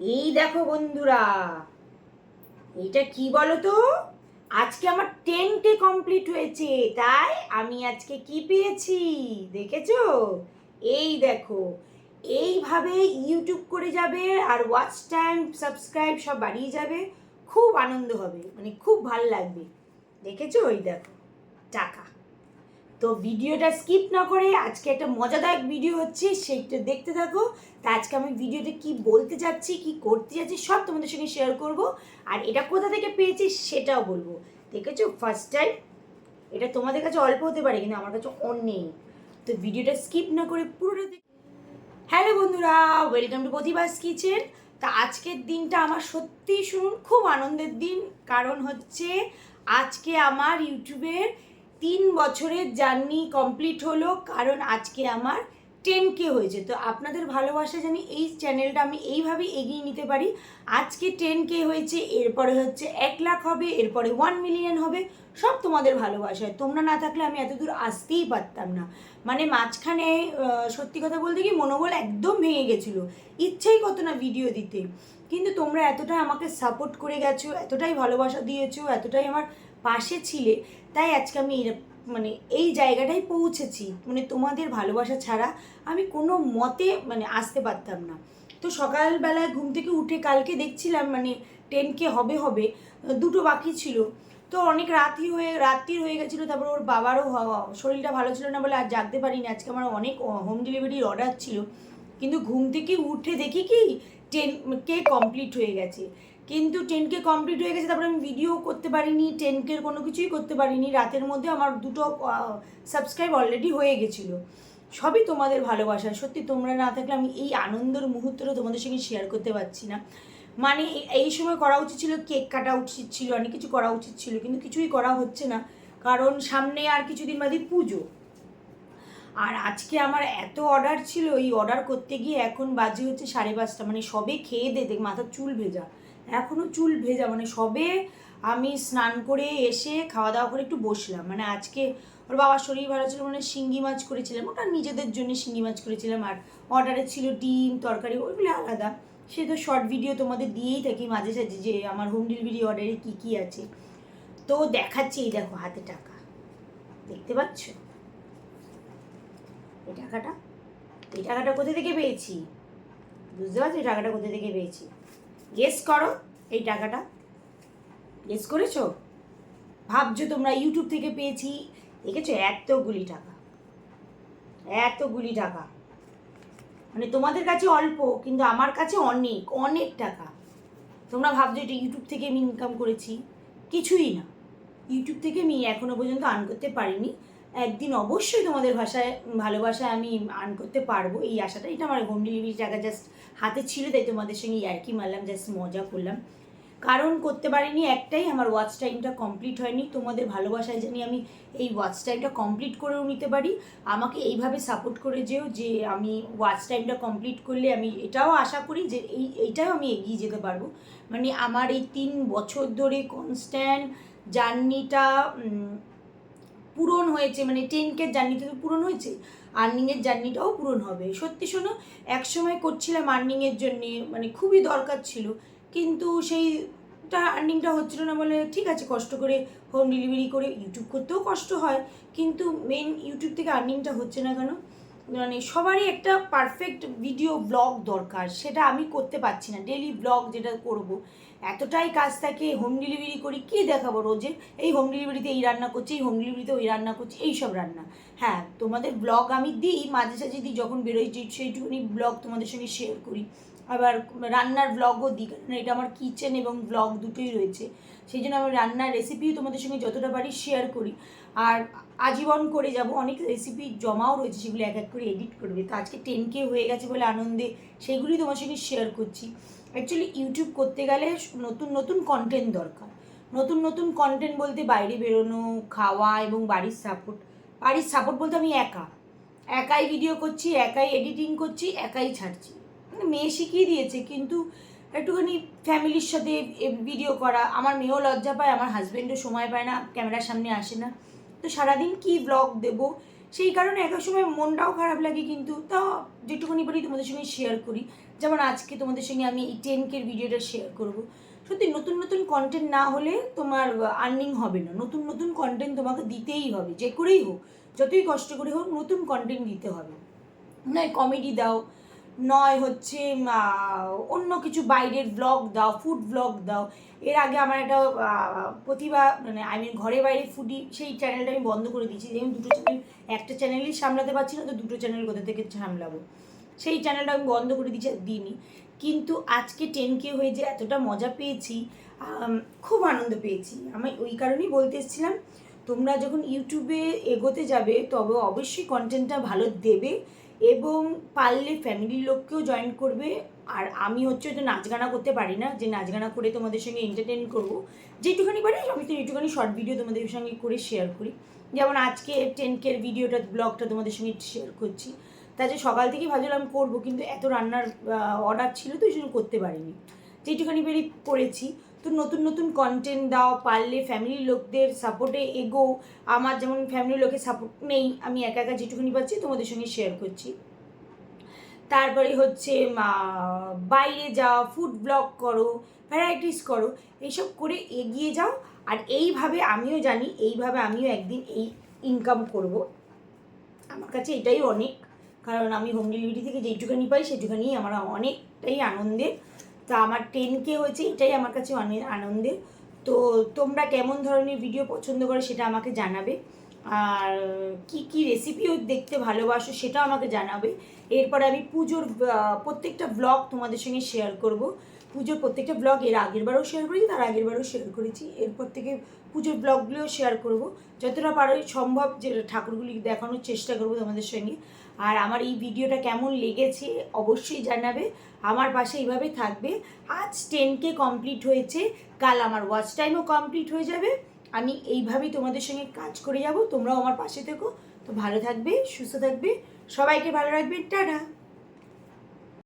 এই দেখো বন্ধুরা, এটা কি বলো তো আজকে আমার টেনটে কমপ্লিট হয়েছে, তাই আমি আজকে কি পেয়েছি দেখেছ? এই দেখো, এইভাবে ইউটিউব করে যাবে আর ওয়াচ টাইম সাবস্ক্রাইব সব বাড়িয়ে যাবে, খুব আনন্দ হবে মানে খুব ভালো লাগবে, দেখেছ? ওই দেখো, টাকা। তো ভিডিওটা স্কিপ না করে আজকে একটা মজাদায়ক ভিডিও হচ্ছে সেইটা দেখতে থাকো। তা আজকে আমি ভিডিওতে কি বলতে যাচ্ছি কি করতে যাচ্ছি সব তোমাদের সঙ্গে শেয়ার করব। আর এটা কোথা থেকে পেয়েছি সেটাও বলব। দেখেছ? ফার্স্ট টাইম এটা তোমাদের কাছে অল্প হতে পারে, কিন্তু আমার কাছে অনেক তো ভিডিওটা স্কিপ না করে পুরোটা হ্যালো বন্ধুরা ওয়েলকাম টু প্রতিভাস কিচেন তা আজকের দিনটা আমার সত্যি শুনুন, খুব আনন্দের দিন। কারণ হচ্ছে, আজকে আমার ইউটিউবের তিন বছরের জার্নি কমপ্লিট হলো, কারণ আজকে আমার টেন কে হয়েছে। তো আপনাদের ভালোবাসা জানি এই চ্যানেলটা আমি এইভাবেই এগিয়ে নিতে পারি। আজকে টেন কে হয়েছে, এরপরে হচ্ছে এক লাখ হবে, এরপরে ওয়ান মিলিয়ন হবে, সব তোমাদের ভালোবাসায়। তোমরা না থাকলে আমি এত দূর আসতেই পারতাম না। মানে মাঝখানে সত্যি কথা বলতে কি মনোবল একদম ভেঙে গেছিল। ইচ্ছেই কত না ভিডিও দিতে। কিন্তু তোমরা এতটাই আমাকে সাপোর্ট করে গেছো, এতটাই ভালোবাসা দিয়েছ, এতটাই আমার পাশে ছিলে, তাই আজকে আমি মানে এই জায়গাটাই পৌঁছেছি। মানে তোমাদের ভালোবাসা ছাড়া আমি কোনো মতে মানে আসতে পারতাম না। তো সকালবেলায় ঘুম থেকে উঠে কালকে দেখছিলাম মানে টেনকে হবে হবে, দুটো বাকি ছিল। তো অনেক রাতই হয়ে রাত্রি হয়ে গেছিল, তারপর ওর বাবারও শরীরটা ভালো ছিল না বলে আর জাগতে পারিনি। আজকে আমার অনেক হোম ডেলিভারির অর্ডার ছিল। কিন্তু ঘুম থেকে উঠে দেখি কি টেন কে কমপ্লিট হয়ে গেছে। কিন্তু টেন কে কমপ্লিট হয়ে গেছে, তারপরে আমি ভিডিও করতে পারিনি টেন কের কোনো কিছুই করতে পারিনি। রাতের মধ্যে আমার দুটো সাবস্ক্রাইব অলরেডি হয়ে গেছিল। সবই তোমাদের ভালোবাসা। সত্যি তোমরা না থাকলে আমি এই আনন্দের মুহূর্তটা তোমাদের সঙ্গে শেয়ার করতে পারছি না। মানে এই সময় করা উচিত ছিল কেক কাটা উচিত ছিল, অনেক কিছু করা উচিত ছিল, কিন্তু কিছুই করা হচ্ছে না। কারণ সামনে আর কিছুদিন বাদে পুজো। আর আজকে আমার এত অর্ডার ছিল, এই অর্ডার করতে গিয়ে এখন বাজে হচ্ছে সাড়ে পাঁচটা। মানে সবে খেয়ে দে দেখ মাথার চুল ভেজা। এখনও চুল ভেজা মানে সবে আমি স্নান করে এসে খাওয়া দাওয়া করে একটু বসলাম। মানে আজকে ওর বাবার শরীর ভালো ছিল মানে শিঙ্গি মাছ করেছিলাম। ওটা নিজেদের জন্য শিঙ্গি মাছ করেছিলাম। আর অর্ডারে ছিল ডিম, তরকারি, ওইগুলো আলাদা। সে তো শর্ট ভিডিও তোমাদের দিয়েই থাকি মাঝে সাঝে যে আমার হোম ডেলিভারি অর্ডারে কী কী আছে। তো দেখাচ্ছি এই দেখো হাতে টাকা। দেখতে পাচ্ছ? এই টাকাটা? এই টাকাটা কোথা থেকে পেয়েছি? বুঝতে পারছ? টাকাটা কোথা থেকে পেয়েছি? গেস করো, এই টাকাটা। গেস করেছ? ভাবছ তোমরা ইউটিউব থেকে পেয়েছি। দেখেছ? এতগুলি টাকা। এতগুলি টাকা। মানে তোমাদের কাছে অল্প, কিন্তু আমার কাছে অনেক অনেক টাকা। তোমরা ভাবছ এটা ইউটিউব থেকে আমি ইনকাম করেছি। কিছুই না। ইউটিউব থেকে আমি এখনও পর্যন্ত আর্ন করতে পারিনি। একদিন অবশ্যই তোমাদের ভাষায়, ভালোবাসায় আমি আর্ন করতে পারব, এই আশাটা। এটা আমার হোম ডেলিভারি টাকা জাস্ট হাতে ছিল, তাই তোমাদের সঙ্গে ইয়ার্কি মারলাম জাস্ট মজা করলাম। কারণ করতে পারিনি একটাই, আমার ওয়াচ টাইমটা কমপ্লিট হয়নি। তোমাদের ভালোবাসায় জানি আমি এই ওয়াচ টাইমটা কমপ্লিট করেও নিতে পারি। আমাকে এইভাবে সাপোর্ট করে যেও যে আমি ওয়াচ টাইমটা কমপ্লিট করলে আমি এটাও আশা করি যে এই এইটাও আমি এগিয়ে যেতে পারব। মানে আমার এই তিন বছর ধরে কনস্ট্যান্ট জার্নিটা পূরণ হয়েছে মানে টেন কে জার্নিটা তো পূরণ হয়েছে আর্নিংয়ের জার্নিটাও পূরণ হবে। সত্যি শোনো, একসময় করছিলাম আর্নিংয়ের জন্যে মানে খুবই দরকার ছিল, কিন্তু সেইটা আর্নিংটা হচ্ছিল না বলে ঠিক আছে, কষ্ট করে হোম ডেলিভারি করে ইউটিউব করতেও কষ্ট হয়, কিন্তু মেন ইউটিউব থেকে আর্নিংটা হচ্ছে না কেন? মানে সবারই একটা পারফেক্ট ভিডিও ব্লগ দরকার, সেটা আমি করতে পারছি না ডেলি ব্লগ যেটা করব এতটাই কাজ থাকে হোম ডেলিভারি করি কী দেখাবো রোজে? এই হোম ডেলিভারিতে এই রান্না করছি, এই হোম ডেলিভারিতে ওই রান্না করছি, এই সব রান্না। হ্যাঁ তোমাদের ব্লগ আমি দিই, মাঝে সাঝে দিই, যখন বেরোই সেইটুকুনি ব্লগ তোমাদের সঙ্গে শেয়ার করি। আবার রান্নার ব্লগও দিই, কারণ এটা আমার কিচেন এবং ব্লগ দুটোই রয়েছে। সেই জন্য আমি রান্নার রেসিপিও তোমাদের সঙ্গে যতটা পারি শেয়ার করি। আর আজীবন করে যাব, অনেক রেসিপি জমাও রয়েছে, সেগুলো এক এক করে এডিট করবে। তো আজকে টেন কে হয়ে গেছে বলে আনন্দে সেগুলি তোমার সঙ্গে শেয়ার করছি। অ্যাকচুয়ালি ইউটিউব করতে গেলে নতুন নতুন কন্টেন্ট দরকার। নতুন নতুন কন্টেন্ট বলতে বাইরে বেরোনো, খাওয়া এবং বাড়ির সাপোর্ট বাড়ির সাপোর্ট বলতে আমি একা। একাই ভিডিও করছি, একাই এডিটিং করছি, একাই ছাড়ছি। মানে মেয়ে শিখিয়ে দিয়েছে, কিন্তু একটুখানি ফ্যামিলির সাথে ভিডিও করা, আমার মেয়েও লজ্জা পায়, আমার হাজব্যান্ডও সময় পায় না ক্যামেরার সামনে আসে না। তো সারাদিন কি ব্লগ দেব? সেই কারণে এক সময় মনটাও খারাপ লাগে কিন্তু তাও যেটুকুনি পারি তোমাদের সঙ্গে শেয়ার করি। যেমন আজকে তোমাদের সঙ্গে আমি এই টেন কের ভিডিওটা শেয়ার করব। সত্যি নতুন নতুন কন্টেন্ট না হলে তোমার আর্নিং হবে না। নতুন নতুন কন্টেন্ট তোমাকে দিতেই হবে। যে করেই হোক, যতই কষ্ট করে হোক, নতুন কন্টেন্ট দিতে হবে। নয় কমেডি দাও নয় হচ্ছে অন্য কিছু বাইরের ব্লগ দাও ফুড ব্লগ দাও। এর আগে আমার একটা প্রতিভা মানে আই মিন ঘরে বাইরে ফুডি সেই চ্যানেলটা আমি বন্ধ করে দিয়েছি। যেমন দুটো চ্যানেল একটা চ্যানেলই সামলাতে পারছি না, তো দুটো চ্যানেল কোথা থেকে সামলাবো? সেই চ্যানেলটা আমি বন্ধ করে দিয়েছি, দিইনি। কিন্তু আজকে টেন কে হয়ে যে এতটা মজা পেয়েছি খুব আনন্দ পেয়েছি। আমি ওই কারণেই বলতে এসেছিলাম তোমরা যখন ইউটিউবে এগোতে যাবে, তবে অবশ্যই কন্টেন্টটা ভালো দেবে এবং পারলে ফ্যামিলির লোককেও জয়েন করবে। আর আমি হচ্ছে তো নাচ গানা করতে পারি না, যে নাচ গানা করে তোমাদের সঙ্গে এন্টারটেন করব। যেটুখানি পারি, আমি তো এইটুখানি শর্ট ভিডিও তোমাদের সঙ্গে করে শেয়ার করি। যেমন আজকে টেন কের ভিডিওটা ব্লগটা তোমাদের সঙ্গে শেয়ার করছি। তাতে সকাল থেকেই ভাবছিলাম করব, কিন্তু এত রান্নার অর্ডার ছিল তো এই জন্য করতে পারিনি। যেটুখানি বেরিয়ে করেছি তো নতুন নতুন কন্টেন্ট দাও, পারলে ফ্যামিলির লোকদের সাপোর্টে এগো আমার যেমন ফ্যামিলির লোকের সাপোর্ট নেই, আমি একা একা যেটুকুনি পাচ্ছি তোমাদের সঙ্গে শেয়ার করছি। তারপরে হচ্ছে বাইরে যাও ফুড ব্লগ করো ভ্যারাইটিস করো, এইসব করে এগিয়ে যাও। আর এইভাবে আমিও জানি, এইভাবে আমিও একদিন এই ইনকাম করব। আমার কাছে এটাই অনেক, কারণ আমি হোম ডেলিভারি থেকে যেইটুখানি পাই সেটুখানি আমার অনেকটাই আনন্দের। তা আমার টেন কে হয়েছে, এটাই আমার কাছে অনেক আনন্দের। তো তোমরা কেমন ধরনের ভিডিও পছন্দ করো সেটা আমাকে জানাবে। আর কি কি রেসিপিও দেখতে ভালোবাসো সেটাও আমাকে জানাবে। এরপরে আমি পুজোর প্রত্যেকটা ব্লগ তোমাদের সঙ্গে শেয়ার করব। পুজোর প্রত্যেকটা ব্লগ এর আগের বারও শেয়ার করেছি, তার আগের বারও শেয়ার করেছি। এরপর থেকে পুজোর ব্লগগুলোও শেয়ার করব। যতটা পারো সম্ভব যে ঠাকুরগুলি দেখানোর চেষ্টা করব তোমাদের সঙ্গে। আর আমার এই ভিডিওটা কেমন লেগেছে অবশ্যই জানাবে। আমার পাশে এইভাবে থাকবে। আজ টেনকে কমপ্লিট হয়েছে। কাল আমার ওয়াচ টাইমও কমপ্লিট হয়ে যাবে। আমি এইভাবেই তোমাদের সঙ্গে কাজ করে যাব। তোমরাও আমার পাশে থেকো। তো ভালো থাকবে, সুস্থ থাকবে। সবাইকে ভালো রাখবে। টাটা!